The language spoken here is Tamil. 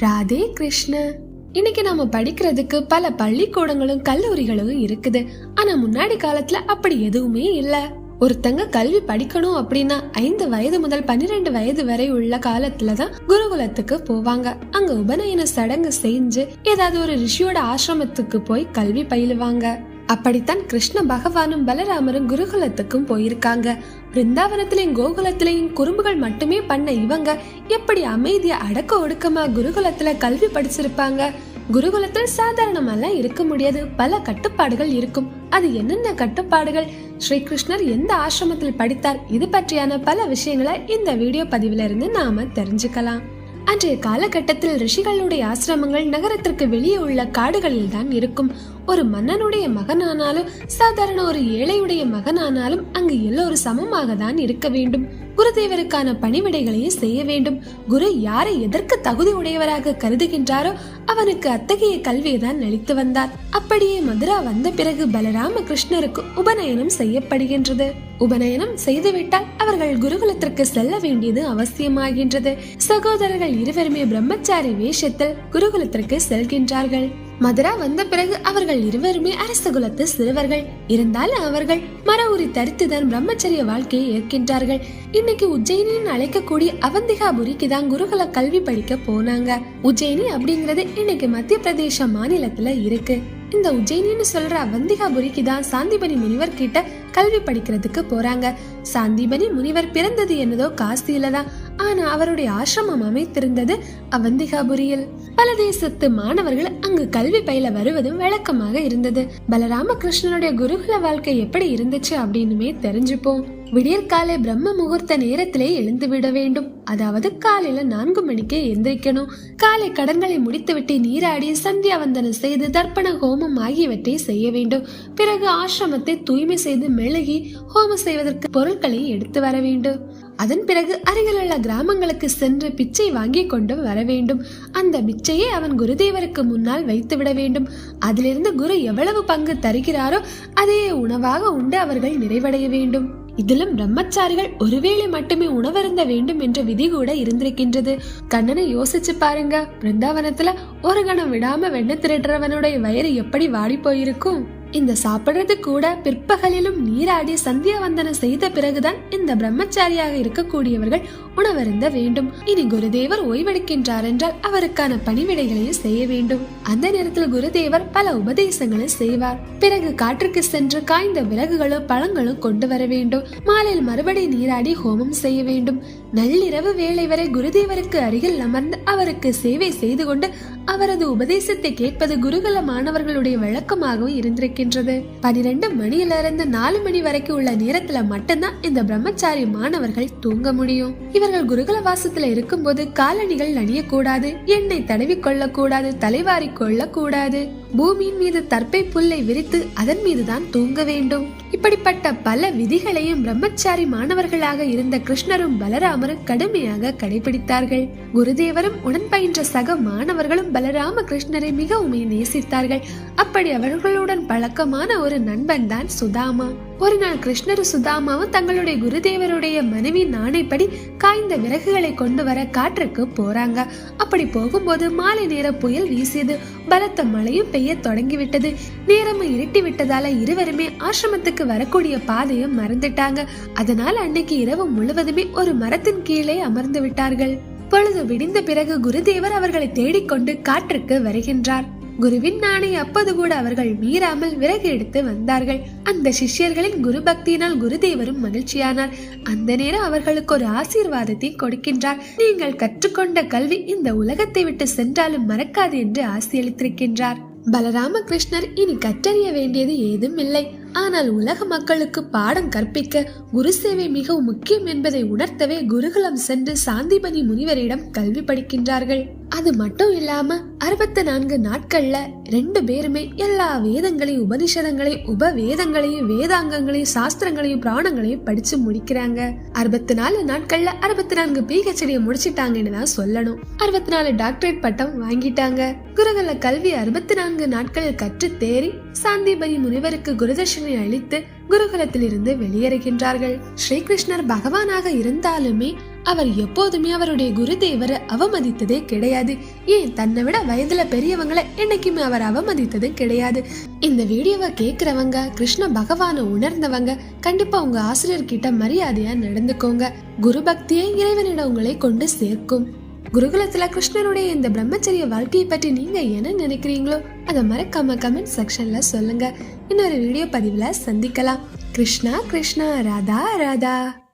ராதே கிருஷ்ண. இன்னைக்கு நாம படிக்கிறதுக்கு பல பள்ளிக்கூடங்களும் கல்லூரிகளும் இருக்குது. ஆனா முன்னாடி காலத்துல அப்படி எதுவுமே இல்ல. ஒருத்தங்க கல்வி படிக்கணும் அப்படின்னா ஐந்து வயது முதல் பன்னிரெண்டு வயது வரை உள்ள காலத்துலதான் குருகுலத்துக்கு போவாங்க. அங்க உபநயன சடங்கு செஞ்சு ஏதாவது ஒரு ரிஷியோட ஆசிரமத்துக்கு போய் கல்வி பயிலுவாங்க. அப்படித்தான் கிருஷ்ண பகவானும் பலராமரும் குருகுலத்துக்கும் போயிருக்காங்க. பிருந்தாவனத்திலையும் கோகுலத்திலையும் குறும்புகள் மட்டுமே பண்ண இவங்க எப்படி அமைதியா அடக்க ஒடுக்கமா குருகுலத்துல கல்வி படிச்சிருப்பாங்க? குருகுலத்தில் சாதாரணமெல்லாம் இருக்க முடியாது. பல கட்டுப்பாடுகள் இருக்கும். அது என்னென்ன கட்டுப்பாடுகள்? ஸ்ரீகிருஷ்ணர் எந்த ஆசிரமத்தில் படித்தார்? இது பற்றியான பல விஷயங்களை இந்த வீடியோ பதிவுல இருந்து நாம தெரிஞ்சுக்கலாம். அன்றைய காலகட்டத்தில் ரிஷிகளுடைய ஆசிரமங்கள் நகரத்திற்கு வெளியே உள்ள காடுகளில் தான் இருக்கும். ஒரு மன்னனுடைய மகனானாலும் சாதாரண ஒரு ஏழையுடைய மகனானாலும் அங்கு எல்லோரும் சமமாக தான் இருக்க வேண்டும். குருதேவருக்கான பணிவிடைகளையும் செய்ய வேண்டும். குரு யாரை எதற்கு தகுதி உடையவராக கருதுகின்றாரோ அவனுக்கு அத்தகைய கல்வியை தான் அளித்து வந்தார். அப்படியே மதுரா வந்த பிறகு பலராம கிருஷ்ணருக்கு உபநயனம் செய்யப்படுகின்றது. உபநயனம் செய்துவிட்டால் அவர்கள் குருகுலத்திற்கு செல்ல வேண்டியது அவசியமாகின்றது. சகோதரர்கள் இருவருமே பிரம்மச்சாரி வேஷத்தில் குருகுலத்திற்கு செல்கின்றார்கள். மதுரா வந்த பிறகு அவர்கள் இருவருமே அரச குலத்து சிறுவர்கள். இருந்தாலும் அவர்கள் மர உரி தரித்துதான் பிரம்மச்சரிய வாழ்க்கையை ஏற்கின்றார்கள். இன்னைக்கு உஜ்ஜயினின்னு அழைக்கக்கூடிய அவந்திகாபுரிக்கு தான் குருகுல கல்வி படிக்க போனாங்க. உஜ்ஜயினி அப்படிங்கிறது இன்னைக்கு மத்திய பிரதேச மாநிலத்துல இருக்கு. இந்த உஜ்ஜயினின்னு சொல்ற அவந்திகாபுரிக்கு தான் சாந்திபனி முனிவர் கிட்ட கல்வி படிக்கிறதுக்கு போறாங்க. சாந்திபனி முனிவர் பிறந்தது என்னதோ காசியில தான். ஆனா அவருடைய ஆசிரமம் அமைத்திருந்தது அவந்திகாபுரியில். பல தேசத்து மாணவர்கள் அங்கு கல்வி பயில வருவதும் வழக்கமாக இருந்தது. பலராமகிருஷ்ணனுடைய குருகுல வாழ்க்கை எப்படி இருந்துச்சு அப்படின்னுமே தெரிஞ்சுப்போம். விடியற்காலை பிரம்ம முகூர்த்த நேரத்திலே எழுந்து விட வேண்டும். அதாவது காலையில நான்கு மணிக்கே எந்திரிக்கணும். காலை கடன்களை முடித்துவிட்டு நீராடி சந்தியாவந்தனம் செய்து தர்ப்பண ஹோமம் ஆகியவற்றை செய்ய வேண்டும். பிறகு ஆசிரமத்தை தூய்மை செய்து மெழுகி ஹோமம் செய்வதற்கு பொருட்களை எடுத்து வர வேண்டும். அதன் பிறகு அருகில் உள்ள கிராமங்களுக்கு சென்று பிச்சை வாங்கி கொண்டு வர வேண்டும். அந்த பிச்சையை அவன் குருதேவருக்கு முன்னால் வைத்து விட வேண்டும். அதிலிருந்து குரு எவ்வளவு பங்கு தருகிறாரோ அதையே உணவாக உண்டு அவர்கள் நிறைவடைய வேண்டும். இதிலும் பிரம்மச்சாரிகள் ஒருவேளை மட்டுமே உணவருந்த வேண்டும் என்ற விதி கூட இருந்திருக்கின்றது. கண்ணனை யோசிச்சு பாருங்க. பிருந்தாவனத்துல ஒரு கணம் விடாம வெண்ண திருடுறவனுடைய வயிறு எப்படி வாடி போயிருக்கும்? இந்த சாப்பிடுறது கூட பிற்பகலிலும் நீராடி சந்தியாவந்தனம் செய்த பிறகுதான் இந்த பிரம்மச்சாரியாக இருக்கக்கூடியவர்கள் உணவருந்த வேண்டும். இனி குருதேவர் ஓய்வெடுக்கின்றார் என்றால் அவருக்கான பணிவிடைகளையும் செய்ய வேண்டும். அந்த நேரத்தில் குருதேவர் பல உபதேசங்களை செய்வார். பிறகு காற்றுக்கு சென்று காய்ந்த விறகுகளும் பழங்களும் கொண்டு வர வேண்டும். மாலையில் மறுபடி நீராடி ஹோமம் செய்ய வேண்டும். நள்ளிரவு வேளை வரை குருதேவருக்கு அருகில் அமர்ந்து அவருக்கு சேவை செய்து கொண்டு அவரது உபதேசத்தை கேட்பது குருகுல மாணவர்களுடைய வழக்கமாகவும் இருந்திருக்கின்றது. பனிரெண்டு மணியிலிருந்து நாலு மணி வரைக்கும் உள்ள நேரத்துல மட்டும்தான் இந்த பிரம்மச்சாரி மாணவர்கள் தூங்க முடியும். இவர்கள் குருகுல வாசத்துல இருக்கும்போது காலணிகள் நனியக்கூடாது எண்ணெய் தடவி கொள்ளக்கூடாது தலைவாரி கொள்ளக்கூடாது பூமியின் மீது தற்பை புல்லை விரித்து அதன் மீதுதான் தூங்க வேண்டும். இப்படிப்பட்ட பல விதிகளையும் பிரம்மச்சாரி மாணவர்களாக இருந்த கிருஷ்ணரும் பலராமரும் கடுமையாக கடைபிடித்தார்கள். குருதேவரும் உடன் பயின்ற சக மாணவர்களும் பலராம கிருஷ்ணரை மிகவும் நேசித்தார்கள். அப்படி அவர்களுடன் பழக்கமான ஒரு நண்பன் தான் சுதாமா. ஒரு நாள் கிருஷ்ணரும் சுதாமாவும் தங்களுடைய குருதேவருடைய மனைவி நாணைப்படி காய்ந்த விறகுகளை கொண்டு வர காற்றுக்கு போறாங்க. அப்படி போகும்போது மாலை நேர புயல் வீசியது பலத்த மழையும் பெய்ய தொடங்கிவிட்டது. நேரமும் இருட்டி விட்டதால இருவருமே ஆசிரமத்துக்கு வரக்கூடிய பாதையும் மறந்துட்டாங்க. அதனால அன்னைக்கு இரவு முழுவதுமே ஒரு மரத்தின் கீழே அமர்ந்து விட்டார்கள். பொழுது விடிந்த பிறகு குருதேவர் அவர்களை தேடிக்கொண்டு காற்றுக்கு வருகின்றார். குருவின் நாணை அப்போது கூட அவர்கள் மீறாமல் விறகு எடுத்து வந்தார்கள். அந்த சிஷ்யர்களின் குரு பக்தியினால் குருதேவரும் மகிழ்ச்சியானார். அந்த நேரம் அவர்களுக்கு ஒரு ஆசீர்வாதத்தை கொடுக்கின்றார். நீங்கள் கற்றுக்கொண்ட கல்வி இந்த உலகத்தை விட்டு சென்றாலும் மறக்காது என்று ஆசியளித்திருக்கின்றார். பலராம கிருஷ்ணர் இனி கற்றறிய வேண்டியது ஏதும் இல்லை ஆனால் உலக மக்களுக்கு பாடம் கற்பிக்க குரு சேவை மிகவும் முக்கியம் என்பதை உணர்த்தவே குருகுலம் சென்று சாந்திபனி முனிவரிடம் கல்வி படிக்கின்றார்கள். அது மட்டும் இல்லாம அறுபத்தி நான்கு நாட்கள்ல ரெண்டு பேருமே எல்லா வேதங்களையும் உபனிஷதங்களையும் உபவேதங்களையும் வேதாங்கங்களையும் சாஸ்திரங்களையும் பிராணங்களையும் படிச்சு முடிக்கிறாங்க. அறுபத்தி நாலு நாட்கள்ல அறுபத்தி நான்கு பிஹெச்டியை முடிச்சிட்டாங்கன்னு தான் சொல்லணும். அறுபத்தி நாலு டாக்டரேட் பட்டம் வாங்கிட்டாங்க. குருகுல கல்வி அறுபத்தி நான்கு நாட்களில் கற்று தேறி சாந்திபதி முனிவருக்கு குருதர்ஷன அளித்து குருகுலத்திலிருந்து வெளியேறுகின்றார்கள். ஸ்ரீகிருஷ்ணர் பகவானாக இருந்தாலுமே அவர் எப்போதுமே அவருடைய குருதேவரை அவமதித்ததே கிடையாது. ஏன்? தன்னை விட வயதுல பெரியவங்களை என்னைக்குமே அவர் அவமதித்தது கிடையாது. இந்த வீடியோவை கேக்குறவங்க கிருஷ்ண பகவானை உணர்ந்தவங்க கண்டிப்பா உங்க ஆசிரியர் கிட்ட மரியாதையா நடந்துக்கோங்க. குரு பக்தியே இறைவனிடம் உங்களை கொண்டு சேர்க்கும். குருகுலத்தில் கிருஷ்ணருடைய இந்த பிரம்மச்சரிய வாழ்க்கையை பற்றி நீங்க என்ன நினைக்கிறீங்களோ அதை மறக்காம கமெண்ட் செக்ஷன்ல சொல்லுங்க. இன்னொரு வீடியோ பதிவில் சந்திக்கலாம். கிருஷ்ணா கிருஷ்ணா ராதா ராதா.